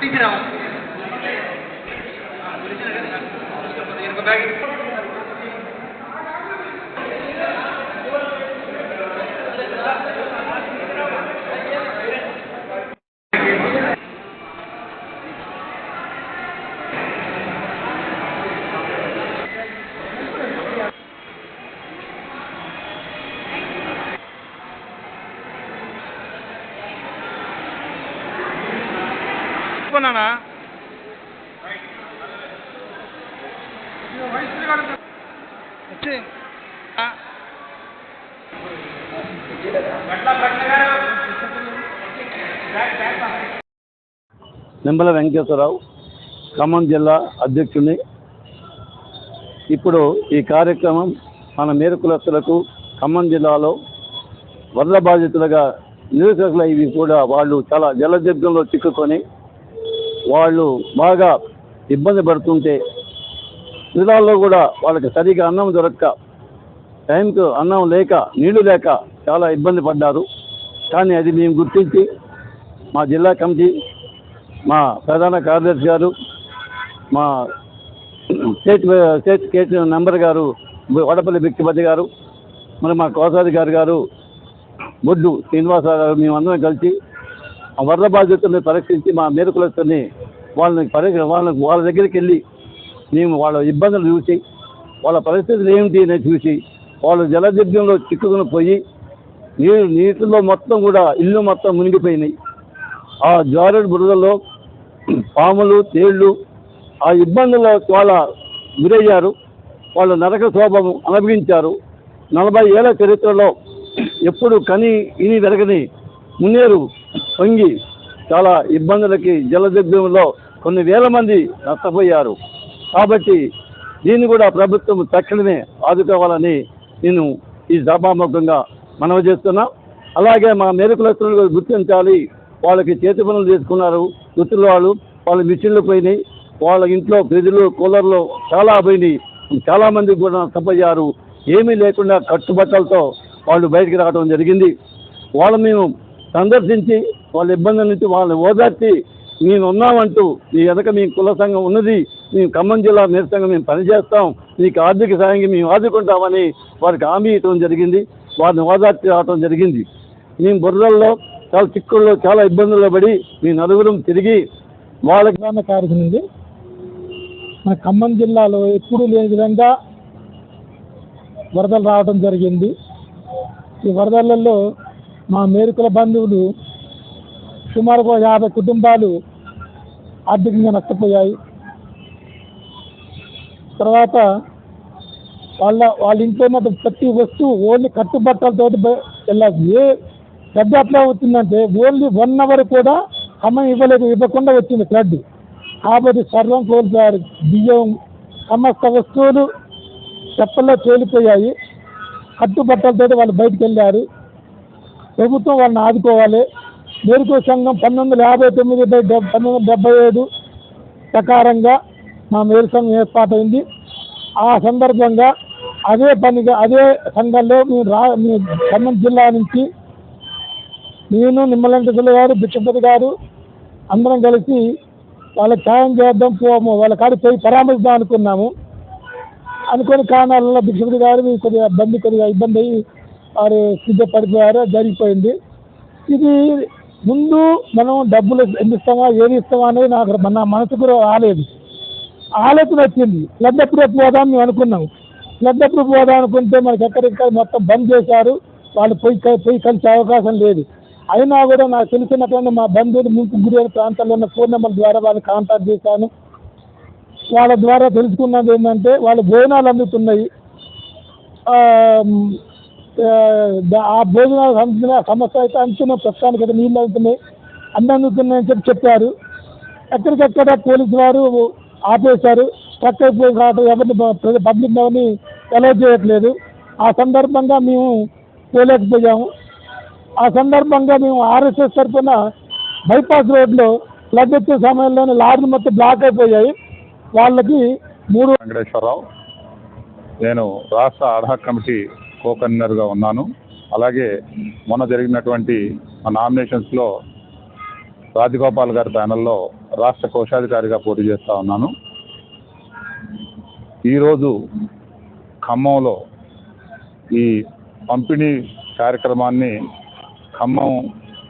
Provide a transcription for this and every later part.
சீக்கிரம் எனக்கு பேக் ఆ. నింబల వెంకటేశ్వరరావు ఖమ్మం జిల్లా అధ్యక్షుడిని ఇప్పుడు ఈ కార్యక్రమం మన మేరకులస్తులకు ఖమ్మం జిల్లాలో వరద బాధితులుగా నిరుసకులు ఇవి కూడా వాళ్ళు చాలా జలదిగ్గంలో చిక్కుకొని వాళ్ళు బాగా ఇబ్బంది పడుతుంటే జిల్లాల్లో కూడా వాళ్ళకి సరిగా అన్నం దొరక్క టైంకు అన్నం లేక నీళ్ళు లేక చాలా ఇబ్బంది పడ్డారు. కానీ అది మేము గుర్తించి మా జిల్లా కమిటీ మా ప్రధాన కార్యదర్శి గారు మా స్టేట్ స్టేట్ కేట్ మెంబర్ గారు వడపల్లి బిక్తిపతి గారు మరి మా కోసాధికారి గారు బొడ్డు శ్రీనివాసరావు గారు మేమందరం కలిసి వరద బాధితుల్ని పరీక్షించి మా మేరకులతోని వాళ్ళని పరీక్ష వాళ్ళని వాళ్ళ దగ్గరికి వెళ్ళి మేము వాళ్ళ ఇబ్బందులు చూసి వాళ్ళ పరిస్థితులు ఏమిటి అనేది చూసి వాళ్ళు జలదిగ్యంలో చిక్కుకుని పోయి నీరు నీటిలో మొత్తం కూడా ఇల్లు మొత్తం మునిగిపోయినాయి. ఆ జారుడు బురదలో పాములు తేళ్ళు ఆ ఇబ్బందుల వాళ్ళ గురయ్యారు. వాళ్ళు నరక శోభము అనుభవించారు. నలభై ఏళ్ళ చరిత్రలో ఎప్పుడు కని ఇని వెరగని మున్నేరు పొంగి చాలా ఇబ్బందులకి జలదిగ్బంలో కొన్ని వేల మంది నష్టపోయారు. కాబట్టి దీన్ని కూడా ప్రభుత్వం తక్షణమే ఆదుకోవాలని నేను ఈ సభాముఖంగా మనవి చేస్తున్నా. అలాగే మా మేరకులస్తులు గుర్తించాలి. వాళ్ళకి చేతి పనులు చేసుకున్నారు. వృత్తుల వాళ్ళు వాళ్ళ మిషన్లు పోయినాయి. వాళ్ళ ఇంట్లో ఫ్రిడ్జ్లు కూలర్లు చాలా పోయినాయి. చాలామంది కూడా నష్టపోయారు. ఏమీ లేకుండా కట్టుబట్టలతో వాళ్ళు బయటికి రావడం జరిగింది. వాళ్ళు మేము సందర్శించి వాళ్ళ ఇబ్బందుల నుంచి వాళ్ళని ఓదార్చి నేను ఉన్నామంటూ మీ వెనక మీ కుల సంఘం ఉన్నది మేము ఖమ్మం జిల్లా నిరసంగా మేము పనిచేస్తాం మీకు ఆర్థిక సాయంగా మేము ఆదుకుంటామని వారికి హామీ ఇవ్వడం జరిగింది వారిని ఓదార్చి రావడం జరిగింది. మేము బుర్రల్లో చాలా చిక్కుల్లో చాలా ఇబ్బందుల్లో పడి మీ నలుగురం తిరిగి వాళ్ళకి గ్రామ కార్యక్రమం మన ఖమ్మం జిల్లాలో ఎప్పుడూ లేని విధంగా వరదలు రావడం జరిగింది. ఈ వరదలలో మా మేరుకుల బంధువులు సుమారుగా యాభై కుటుంబాలు ఆర్థికంగా నష్టపోయాయి. తర్వాత వాళ్ళ వాళ్ళ ఇంట్లో మాత్రం ప్రతి వస్తువు ఓన్లీ కట్టుబట్టలతో వెళ్ళాలి ఏ ఫ్లడ్ అట్లా వచ్చిందంటే ఓన్లీ వన్ అవర్ కూడా అమ్మ ఇవ్వలేదు ఇవ్వకుండా వచ్చింది ఫ్లడ్. కాబట్టి సర్వం కోల్పోయారు. బియ్యం సమస్త వస్తువులు చెప్పల్లో తేలిపోయాయి. కట్టుబట్టలతో వాళ్ళు బయటకు వెళ్ళారు. ప్రభుత్వం వాళ్ళని ఆదుకోవాలి. మేరుకు సంఘం పంతొమ్మిది వందల యాభై తొమ్మిది బై పంతొమ్మిది వందల డెబ్బై ఏడు ప్రకారంగా మా మేరు సంఘం ఏర్పాటైంది. ఆ సందర్భంగా అదే పనిగా అదే సంఘంలో మేము రా మీ ఖమ్మం జిల్లా నుంచి నేను నిమ్మలంకసులు గారు బిక్షపతి గారు అందరం కలిసి వాళ్ళకి సాయం చేద్దాం పోము వాళ్ళ కాడికి పోయి పరామర్శిద్దాం అనుకున్నాము. అనుకోని కారణాలలో బిక్షపతి గారు కొద్దిగా ఇబ్బంది కొద్దిగా ఇబ్బంది అయ్యి వారు సిద్ధపడిపోయారో జరిగిపోయింది. ఇది ముందు మనం డబ్బులు ఎన్ని ఇస్తామా ఏది ఇస్తామా అనేది నాకు మన మనసుకు రాలేదు. ఆలోచన వచ్చింది. ఫ్లడ్ అప్రూవ్ పోదాం మేము అనుకున్నాం. ఫ్లడ్ అప్రూవ్ పోదాం అనుకుంటే మనకి ఎక్కడెక్కడ మొత్తం బంద్ చేశారు. వాళ్ళు పోయి పోయి కలిసే అవకాశం లేదు. అయినా కూడా నాకు తెలిసినటువంటి మా బంధువులు ముంపు గురైన ప్రాంతాల్లో ఉన్న ఫోన్ నెంబర్ ద్వారా వాళ్ళని కాంటాక్ట్ చేశాను. వాళ్ళ ద్వారా తెలుసుకున్నది ఏంటంటే వాళ్ళు భోజనాలు అందుతున్నాయి. ఆ, భోజనాలకు సంబంధించిన భోజనాలు సమస్య అయితే అందుతున్న ప్రస్తుతానికి అయితే నీళ్ళు అవుతున్నాయి. అన్నీ అందుతున్నాయని చెప్పి చెప్పారు. ఎక్కడికెక్కడ పోలీసు వారు ఆపేశారు. స్ట్రక్ అయిపోయి కాబట్టి ఎవరిని పబ్లిక్ ఎవరిని అలౌ చేయట్లేదు. ఆ సందర్భంగా మేము పోలేకపోయాము. ఆ సందర్భంగా మేము ఆర్ఎస్ఎస్ తరఫున బైపాస్ రోడ్లో ఫ్లడ్ వచ్చే సమయంలోనే లారీలు మొత్తం బ్లాక్ అయిపోయాయి. వాళ్ళకి మూడు వెంకటేశ్వరరావు నేను రాష్ట్ర అడ్హాక్ కమిటీ కో కన్వీనర్గా ఉన్నాను. అలాగే మొన్న జరిగినటువంటి మా నామినేషన్స్లో రాజగోపాల్ గారి ప్యానెల్లో రాష్ట్ర కోశాధికారిగా పోటీ చేస్తూ ఉన్నాను. ఈరోజు ఖమ్మంలో ఈ పంపిణీ కార్యక్రమాన్ని ఖమ్మం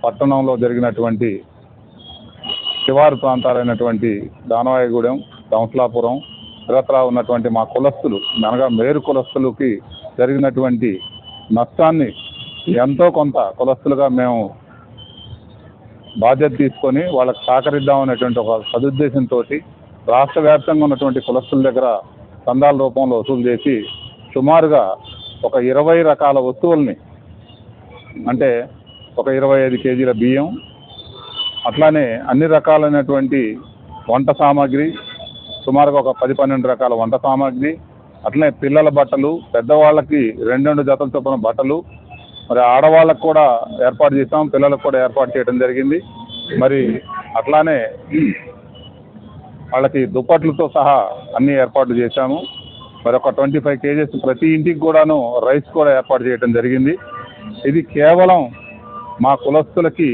పట్టణంలో జరిగినటువంటి శివారు ప్రాంతాలైనటువంటి దానవాయగూడెం దంసలాపురం ఇతరత్రా ఉన్నటువంటి మా కులస్తులు అనగా మేరు కులస్తులకి జరిగినటువంటి నష్టాన్ని ఎంతో కొంత కులస్తులుగా మేము బాధ్యత తీసుకొని వాళ్ళకి సహకరిద్దాం అనేటువంటి ఒక సదుద్దేశంతో రాష్ట్ర వ్యాప్తంగా ఉన్నటువంటి కులస్తుల దగ్గర సందాల రూపంలో వసూలు చేసి సుమారుగా ఒక ఇరవై రకాల వస్తువుల్ని అంటే ఒక ఇరవై ఐదు కేజీల బియ్యం అట్లానే అన్ని రకాలైనటువంటి వంట సామాగ్రి సుమారుగా ఒక పది పన్నెండు రకాల వంట సామాగ్రి అట్లనే పిల్లల బట్టలు పెద్దవాళ్ళకి రెండు రెండు జతల చొప్పున బట్టలు మరి ఆడవాళ్ళకు కూడా ఏర్పాటు చేసాం పిల్లలకు కూడా ఏర్పాటు చేయడం జరిగింది. మరి అట్లానే వాళ్ళకి దుప్పట్లతో సహా అన్ని ఏర్పాట్లు చేశాము. మరి ఒక ట్వంటీ ఫైవ్ కేజెస్ ప్రతి ఇంటికి కూడాను రైస్ కూడా ఏర్పాటు చేయడం జరిగింది. ఇది కేవలం మా కులస్తులకి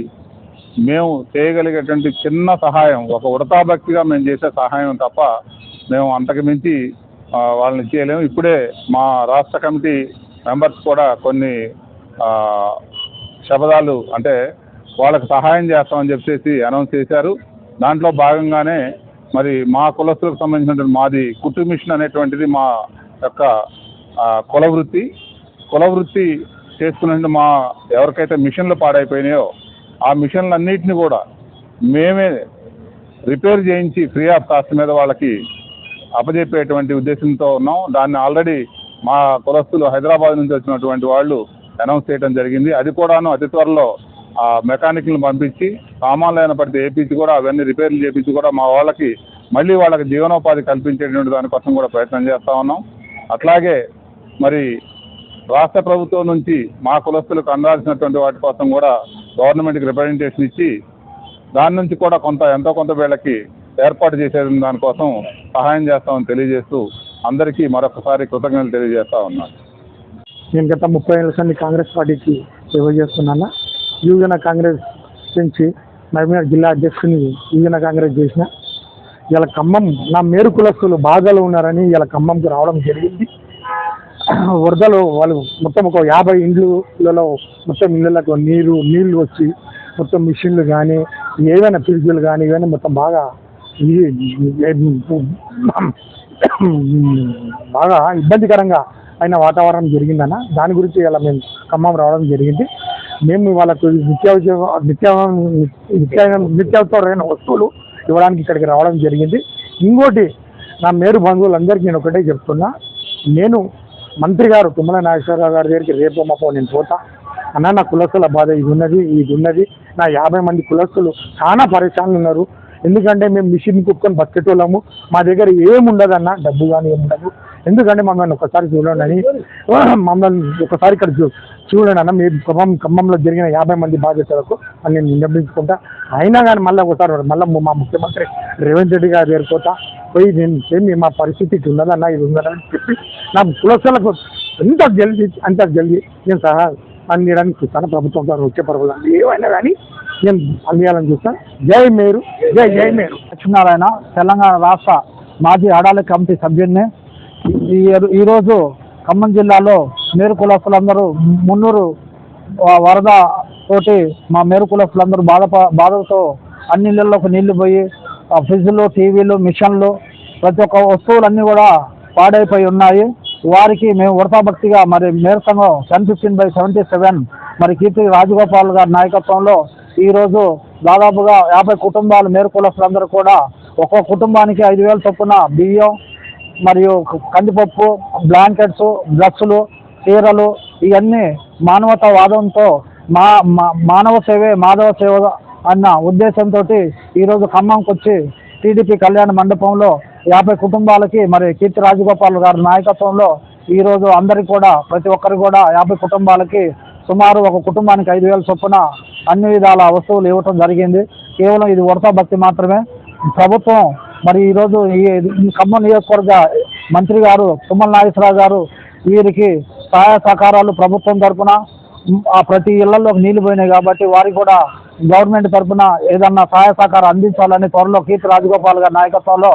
మేము చేయగలిగేటువంటి చిన్న సహాయం ఒక ఉడతాభక్తిగా మేము చేసే సహాయం తప్ప మేము అంతకు మించి వాళ్ళని చేయలేము. ఇప్పుడే మా రాష్ట్ర కమిటీ మెంబర్స్ కూడా కొన్ని శబదాలు అంటే వాళ్ళకి సహాయం చేస్తామని చెప్పేసి అనౌన్స్ చేశారు. దాంట్లో భాగంగానే మరి మా కులస్తులకు సంబంధించినటువంటి మాది కుట్టు మిషన్ అనేటువంటిది మా యొక్క కుల వృత్తి. కుల వృత్తి చేసుకునే మా ఎవరికైతే మిషన్లు పాడైపోయినాయో ఆ మిషన్లన్నిటిని కూడా మేమే రిపేర్ చేయించి ఫ్రీ ఆఫ్ కాస్ట్ మీద వాళ్ళకి అప్పజెప్పేటువంటి ఉద్దేశంతో ఉన్నాం. దాన్ని ఆల్రెడీ మా కులస్తులు హైదరాబాద్ నుంచి వచ్చినటువంటి వాళ్ళు అనౌన్స్ చేయడం జరిగింది. అది కూడాను అతి త్వరలో ఆ మెకానిక్లను పంపించి సామాన్లు అయిన పడితే వేయించి కూడా అవన్నీ రిపేర్లు చేయించి కూడా మా వాళ్ళకి మళ్ళీ వాళ్ళకి జీవనోపాధి కల్పించేటువంటి దానికోసం కూడా ప్రయత్నం చేస్తూ ఉన్నాం. అట్లాగే మరి రాష్ట్ర ప్రభుత్వం నుంచి మా కులస్తులకు అందాల్సినటువంటి వాటి కోసం కూడా గవర్నమెంట్కి రిప్రజెంటేషన్ ఇచ్చి దాని నుంచి కూడా కొంత ఎంతో కొంత వీళ్ళకి ఏర్పాటు చేసే దానికోసం సహాయం చేస్తామని తెలియజేస్తూ అందరికీ మరొకసారి కృతజ్ఞతలు తెలియజేస్తా ఉన్నాను. నేను గత ముప్పై ఏళ్ళ సంది కాంగ్రెస్ పార్టీకి సేవ చేస్తున్నాను? యువజన కాంగ్రెస్ నుంచి మహబూబ్నగర్ జిల్లా అధ్యక్షుని యువజన కాంగ్రెస్ చేసిన ఇలా ఖమ్మం నా మేరు కులస్తులు బాధలో ఉన్నారని ఇలా ఖమ్మంకి రావడం జరిగింది. వరదలు వాళ్ళు మొత్తం ఒక యాభై ఇండ్లలో మొత్తం ఇళ్ళలకు నీరు నీళ్ళు వచ్చి మొత్తం మిషన్లు కానీ ఏవైనా ఫ్రిడ్జ్లు కానీ ఇవన్నీ మొత్తం బాగా బాగా ఇబ్బందికరంగా అయిన వాతావరణం జరిగిందన్న. దాని గురించి ఇలా మేము ఖమ్మం రావడం జరిగింది. మేము వాళ్ళకు నిత్యావసర నిత్యా నిత్య నిత్యావసరమైన వస్తువులు ఇవ్వడానికి ఇక్కడికి రావడం జరిగింది. ఇంకోటి నా మేరు బంధువులందరికీ నేను ఒకటే చెప్తున్నా. నేను మంత్రి గారు తుమ్మల నాగేశ్వరరావు గారి దగ్గరికి రేపు మాపో నేను పోతా. అన్న నా కులస్తుల బాధ ఇది ఉన్నది ఇది ఉన్నది. నా యాభై మంది కులస్తులు చాలా పరేషాన్లు ఉన్నారు. ఎందుకంటే మేము మిషన్ కుట్టుకొని బతికేటోళ్ళము. మా దగ్గర ఏముండదన్న డబ్బు కానీ ఏముండదు. ఎందుకంటే మమ్మల్ని ఒకసారి చూడండి అని. మమ్మల్ని ఒకసారి ఇక్కడ చూ చూడండి అన్న మీ ఖమ్మం ఖమ్మంలో జరిగిన యాభై మంది బాధితులకు అని నేను విన్నపించుకుంటా అయినా కానీ మళ్ళీ ఒకసారి మళ్ళీ మా ముఖ్యమంత్రి రేవంత్ రెడ్డి గారు చేరుకోతా పోయి నేను ఏమి మా పరిస్థితి ఇట్లా ఉన్నదన్న ఇది ఉన్నదని చెప్పి నా కులసలకు ఎంత జల్దీ అంత జల్దీ నేను సహా అందించడానికి చూస్తాను ప్రభుత్వం ద్వారా వచ్చే పర్వాలేదు ఏమైనా కానీ నేను అందియాలని చూస్తాను జై మేరు జై జై మేరు. లక్ష్మీనారాయణ తెలంగాణ రాష్ట్ర మాజీ ఆడాలి కమిటీ సభ్యుడిని. ఈ ఈరోజు ఖమ్మం జిల్లాలో మేరు కులస్తులందరూ మున్నూరు వరద తోటి మా మేరు కులస్తులందరూ బాధ బాధలతో అన్ని ఇళ్ళల్లోకి నీళ్ళు పోయి ఆ ఫ్రిడ్జ్లు టీవీలు మిషన్లు ప్రతి ఒక్క వస్తువులన్నీ కూడా పాడైపోయి ఉన్నాయి. వారికి మేము వృతాభక్తిగా మరి మేరు సంఘం ten fifteen by seventy seven మరి కీర్తి రాజగోపాల్ గారి నాయకత్వంలో ఈరోజు దాదాపుగా యాభై కుటుంబాలు మేరకులస్తులందరూ కూడా ఒక్కో కుటుంబానికి ఐదు వేల చొప్పున బియ్యం మరియు కందిపప్పు బ్లాంకెట్స్ డ్రస్సులు చీరలు ఇవన్నీ మానవతావాదంతో మా మా- మానవ సేవే మాధవ సేవ అన్న ఉద్దేశంతో ఈరోజు ఖమ్మంకి వచ్చి టీడీపీ కళ్యాణ మండపంలో యాభై కుటుంబాలకి మరి కీర్తి రాజగోపాల్ గారి నాయకత్వంలో ఈరోజు అందరికి కూడా ప్రతి ఒక్కరు కూడా యాభై కుటుంబాలకి సుమారు ఒక కుటుంబానికి ఐదు వేల చొప్పున అన్ని విధాల వస్తువులు ఇవ్వటం జరిగింది. కేవలం ఇది ఉడతా భక్తి మాత్రమే. ప్రభుత్వం మరి ఈరోజు ఈ ఖమ్మం నియోజకవర్గ మంత్రి గారు తుమ్మల నాగేశ్వరరావు గారు వీరికి సహాయ సహకారాలు ప్రభుత్వం తరఫున ఆ ప్రతి ఇళ్ళలో నీళ్ళు పోయినాయి కాబట్టి వారికి కూడా గవర్నమెంట్ తరపున ఏదన్నా సహాయ సహకారం అందించాలని త్వరలో కీర్తి రాజగోపాల్ గారి నాయకత్వంలో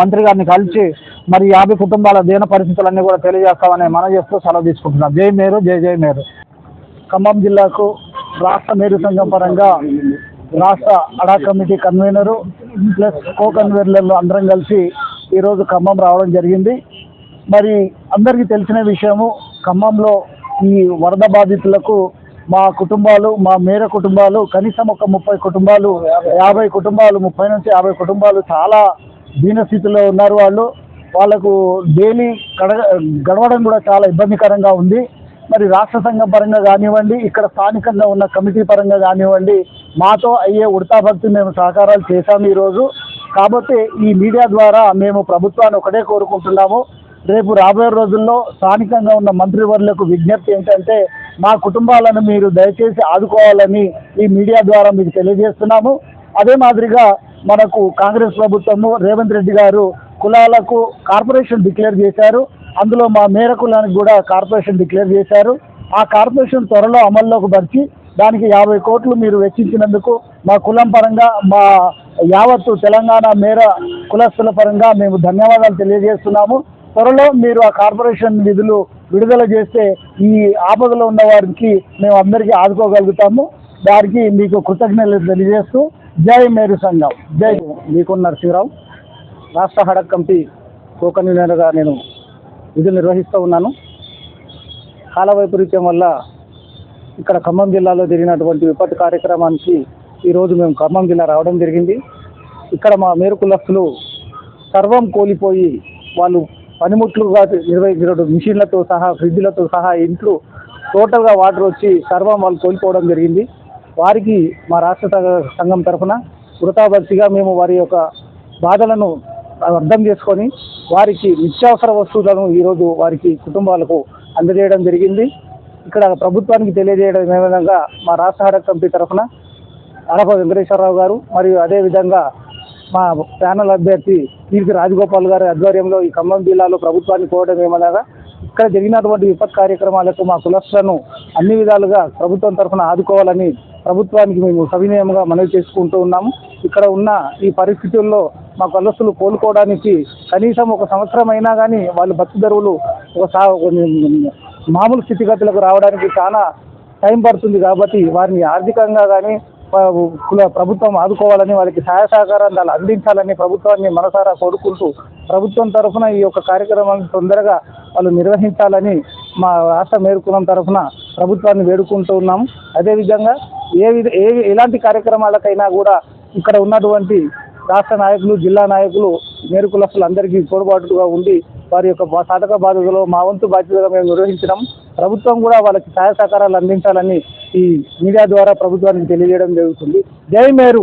మంత్రి గారిని కలిసి మరి యాభై కుటుంబాల దీన పరిస్థితులన్నీ కూడా తెలియజేస్తామని మనం చేస్తూ సెలవు తీసుకుంటున్నాం. జై మేరు జై జై మేరు. ఖమ్మం జిల్లాకు రాష్ట్ర మేరు సంఘం పరంగా రాష్ట్ర అడా కమిటీ కన్వీనరు ప్లస్ కో కన్వీనర్లు అందరం కలిసి ఈరోజు ఖమ్మం రావడం జరిగింది. మరి అందరికీ తెలిసిన విషయము ఖమ్మంలో ఈ వరద బాధితులకు మా కుటుంబాలు మా మేర కుటుంబాలు కనీసం ఒక ముప్పై కుటుంబాలు యాభై కుటుంబాలు ముప్పై నుంచి యాభై కుటుంబాలు చాలా దీనస్థితిలో ఉన్నారు వాళ్ళు. వాళ్ళకు డైలీ గడ గడవడం కూడా చాలా ఇబ్బందికరంగా ఉంది. మరి రాష్ట్ర సంఘం పరంగా కానివ్వండి ఇక్కడ స్థానికంగా ఉన్న కమిటీ పరంగా కానివ్వండి మాతో అయ్యే ఉడతా భక్తి మేము సహకారాలు చేశాము ఈరోజు. కాబట్టి ఈ మీడియా ద్వారా మేము ప్రభుత్వాన్ని ఒకటే కోరుకుంటున్నాము. రేపు రాబోయే రోజుల్లో స్థానికంగా ఉన్న మంత్రివర్లకు విజ్ఞప్తి ఏంటంటే మా కుటుంబాలను మీరు దయచేసి ఆదుకోవాలని ఈ మీడియా ద్వారా మీకు తెలియజేస్తున్నాము. అదే మాదిరిగా మనకు కాంగ్రెస్ ప్రభుత్వము రేవంత్ రెడ్డి గారు కులాలకు కార్పొరేషన్ డిక్లేర్ చేశారు. అందులో మా మేర కులానికి కూడా కార్పొరేషన్ డిక్లేర్ చేశారు. ఆ కార్పొరేషన్ త్వరలో అమల్లోకి పరిచి దానికి యాభై కోట్లు మీరు వెచ్చించినందుకు మా కులం పరంగా మా యావత్తు తెలంగాణ మేర కులస్తుల పరంగా మేము ధన్యవాదాలు తెలియజేస్తున్నాము. త్వరలో మీరు ఆ కార్పొరేషన్ నిధులు విడుదల చేస్తే ఈ ఆపదలో ఉన్న వారికి మేము అందరికీ ఆదుకోగలుగుతాము. వారికి మీకు కృతజ్ఞతలు తెలియజేస్తూ జై మేరు సంఘం. జై. మీకు నరసింహరావు రాష్ట్ర హడక్ కమిటీ కో నేను విధులు నిర్వహిస్తూ ఉన్నాను. కాల వైపరీత్యం వల్ల ఇక్కడ ఖమ్మం జిల్లాలో జరిగినటువంటి విపత్తు కార్యక్రమానికి ఈరోజు మేము ఖమ్మం జిల్లా రావడం జరిగింది. ఇక్కడ మా మేరు కులస్తులు సర్వం కోల్పోయి వాళ్ళు పనిముట్లుగా నిర్వహించిన మిషన్లతో సహా ఫ్రిడ్జ్లతో సహా ఇంట్లో టోటల్గా వాటర్ వచ్చి సర్వం వాళ్ళు కోల్పోవడం జరిగింది. వారికి మా రాష్ట్ర సంఘం తరఫున వృతాభక్తిగా మేము వారి యొక్క బాధలను అర్థం చేసుకొని వారికి నిత్యావసర వస్తువులను ఈరోజు వారికి కుటుంబాలకు అందజేయడం జరిగింది. ఇక్కడ ప్రభుత్వానికి తెలియజేయడం ఏ విధంగా మా రాష్ట్ర హడక్ కమిటీ తరఫున అడప వెంకటేశ్వరరావు గారు మరియు అదేవిధంగా మా ప్యానల్ అభ్యర్థి కీర్తి రాజగోపాల్ గారి ఆధ్వర్యంలో ఈ ఖమ్మం జిల్లాలో ప్రభుత్వాన్ని కోరడం ఏమనగా ఇక్కడ జరిగినటువంటి విపత్ కార్యక్రమాలకు మా కులస్లను అన్ని విధాలుగా ప్రభుత్వం తరఫున ఆదుకోవాలని ప్రభుత్వానికి మేము సవినయంగా మనవి చేసుకుంటూ ఉన్నాము. ఇక్కడ ఉన్న ఈ పరిస్థితుల్లో మా కులస్తులు కోలుకోవడానికి కనీసం ఒక సంవత్సరం అయినా కానీ వాళ్ళు బతుకుదరువులు ఒక సా మామూలు స్థితిగతులకు రావడానికి చాలా టైం పడుతుంది కాబట్టి వారిని ఆర్థికంగా కానీ కుల ప్రభుత్వం ఆదుకోవాలని వాళ్ళకి సహాయ సహకారాలు అందించాలని ప్రభుత్వాన్ని మనసారా కోరుకుంటూ ప్రభుత్వం తరఫున ఈ యొక్క కార్యక్రమాన్ని తొందరగా వాళ్ళు నిర్వహించాలని మా రాష్ట్ర మేరుకులం తరఫున ప్రభుత్వాన్ని వేడుకుంటూ ఉన్నాము. అదేవిధంగా ఏ విధ ఏ ఎలాంటి కార్యక్రమాలకైనా కూడా ఇక్కడ ఉన్నటువంటి రాష్ట్ర నాయకులు జిల్లా నాయకులు మేరుకులస్తులు అందరికీ తోడ్పాటుగా ఉండి వారి యొక్క సాధక బాధ్యతలో మా వంతు బాధ్యతగా మేము నిర్వహించడం ప్రభుత్వం కూడా వాళ్ళకి సహాయ సహకారాలు అందించాలని ఈ మీడియా ద్వారా ప్రభుత్వానికి తెలియజేయడం జరుగుతుంది. జై మేరు!